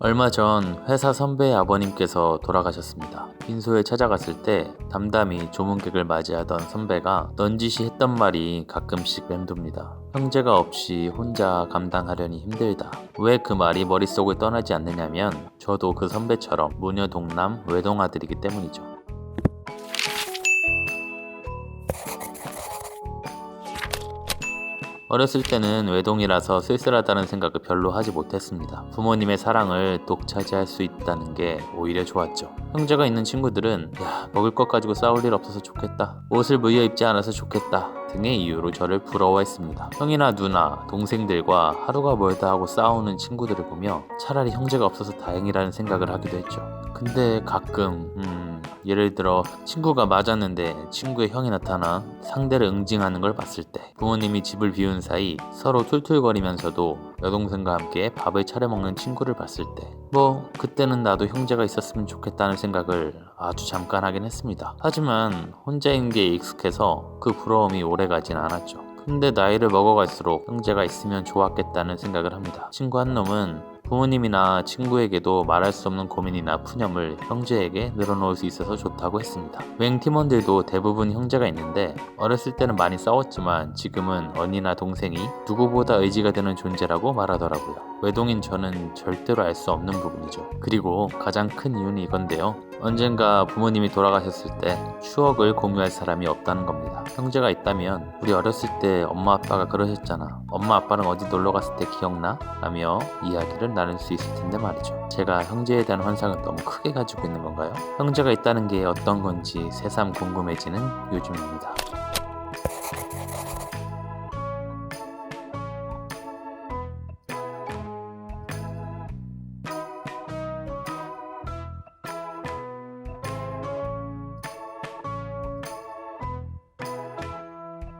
얼마 전 회사 선배의 아버님께서 돌아가셨습니다. 빈소에 찾아갔을 때 담담히 조문객을 맞이하던 선배가 넌지시 했던 말이 가끔씩 맴돕니다. 형제가 없이 혼자 감당하려니 힘들다. 왜 그 말이 머릿속을 떠나지 않느냐면 저도 그 선배처럼 무녀 동남 외동아들이기 때문이죠. 어렸을 때는 외동이라서 쓸쓸하다는 생각을 별로 하지 못했습니다. 부모님의 사랑을 독차지할 수 있다는 게 오히려 좋았죠. 형제가 있는 친구들은 야 먹을 것 가지고 싸울 일 없어서 좋겠다. 옷을 무여 입지 않아서 좋겠다. 등의 이유로 저를 부러워했습니다. 형이나 누나, 동생들과 하루가 멀다 하고 싸우는 친구들을 보며 차라리 형제가 없어서 다행이라는 생각을 하기도 했죠. 근데 가끔 음, 예를 들어 친구가 맞았는데 친구의 형이 나타나 상대를 응징하는 걸 봤을 때 부모님이 집을 비운 사이 서로 툴툴거리면서도 여동생과 함께 밥을 차려 먹는 친구를 봤을 때 뭐 그때는 나도 형제가 있었으면 좋겠다는 생각을 아주 잠깐 하긴 했습니다. 하지만 혼자인 게 익숙해서 그 부러움이 오래 가진 않았죠. 근데 나이를 먹어갈수록 형제가 있으면 좋았겠다는 생각을 합니다. 친구 한 놈은 부모님이나 친구에게도 말할 수 없는 고민이나 푸념을 형제에게 늘어놓을 수 있어서 좋다고 했습니다. 맹 팀원들도 대부분 형제가 있는데 어렸을 때는 많이 싸웠지만 지금은 언니나 동생이 누구보다 의지가 되는 존재라고 말하더라고요. 외동인 저는 절대로 알 수 없는 부분이죠. 그리고 가장 큰 이유는 이건데요. 언젠가 부모님이 돌아가셨을 때 추억을 공유할 사람이 없다는 겁니다. 형제가 있다면 우리 어렸을 때 엄마 아빠가 그러셨잖아. 엄마 아빠랑 어디 놀러 갔을 때 기억나? 라며 이야기를 나눌 수 있을 텐데 말이죠. 제가 형제에 대한 환상을 너무 크게 가지고 있는 건가요? 형제가 있다는 게 어떤 건지 새삼 궁금해지는 요즘입니다.